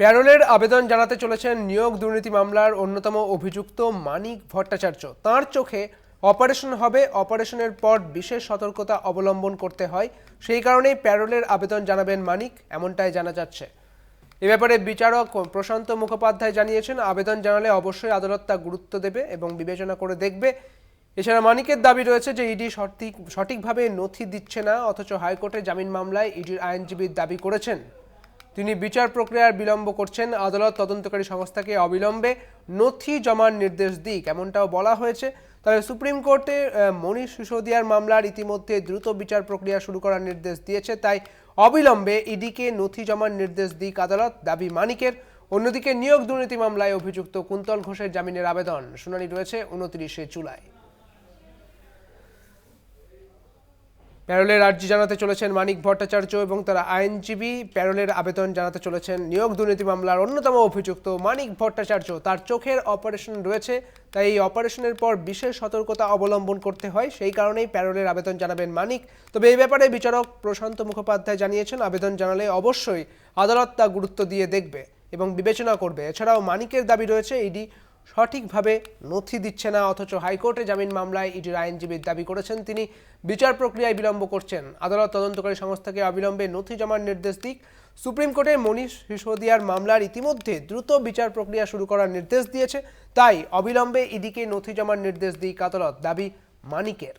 প্যারোলের আবেদন জানাতে চলেছেন নিয়োগ দুর্নীতি মামলার অন্যতম অভিযুক্ত মানিক ভট্টাচার্য। তার চোখে অপারেশন হবে, অপারেশনের পর বিশেষ সতর্কতা অবলম্বন করতে হয়। সেই কারণেই প্যারোলের আবেদন জানাবেন মানিক, এমনটাই জানা যাচ্ছে। এ ব্যাপারে বিচারক প্রশান্ত মুখোপাধ্যায় জানিয়েছেন, আবেদন জানালে অবশ্যই আদালত তা গুরুত্ব দেবে এবং বিবেচনা করে দেখবে। এছাড়া মানিকের দাবি রয়েছে যে ইডি সঠিক, সঠিকভাবে নথি দিচ্ছে না, অথচ হাইকোর্টে জামিন মামলায় ইডির আইনজীবীর দাবি করেছেন। তিনি বিচার প্রক্রিয়ার বিলম্ব করছেন। আদালত তদন্তকারী সংস্থাকে অবিলম্বে নথি জমার নির্দেশ দিক, এমনটাও বলা হয়েছে। তবে সুপ্রিম কোর্টে মনীষ সিসোদিয়ার মামলার ইতিমধ্যে দ্রুত বিচার প্রক্রিয়া শুরু করার নির্দেশ দিয়েছে। তাই অবিলম্বে ইডিকে নথি জমার নির্দেশ দিক আদালত, দাবি মানিকের। অন্যদিকে নিয়োগ দুর্নীতি মামলায় অভিযুক্ত কুন্তল ঘোষের জামিনের আবেদন। শুনানি রয়েছে উনত্রিশে জুলাই। প্যারোলের আর্জি জানাতে চলেছেন মানিক ভট্টাচার্য এবং তারা আইনজীবী প্যারোলের আবেদন জানাতে চলেছেন নিয়োগ দুর্নীতি মামলার অন্যতম অভিযুক্ত মানিক ভট্টাচার্য। তার চোখের অপারেশন রয়েছে, তাই এই অপারেশনের পর বিশেষ সতর্কতা অবলম্বন করতে হয়, সেই কারণেই প্যারোলের আবেদন জানাবেন মানিক। তবে এই ব্যাপারে বিচারক প্রশান্ত মুখোপাধ্যায় জানিয়েছেন, আবেদন জানালে অবশ্যই আদালত তা গুরুত্ব দিয়ে দেখবে এবং বিবেচনা করবে। এছাড়াও মানিকের দাবি রয়েছে, ইডি সঠিকভাবে নথি দিচ্ছে না, অথচ হাইকোর্টে জামিন মামলায় ইডির আইনজীবীর দাবি করেছেন তিনি। বিচার প্রক্রিয়ায় বিলম্ব করছেন। আদালত তদন্তকারী সংস্থাকে অবিলম্বে নথি জমার নির্দেশ দিক। সুপ্রিম কোর্টে মনীষ সিসোদিয়ার মামলার ইতিমধ্যে দ্রুত বিচার প্রক্রিয়া শুরু করার নির্দেশ দিয়েছে। তাই অবিলম্বে ইডিকে নথি জমার নির্দেশ দিক আদালত, দাবি মানিকের।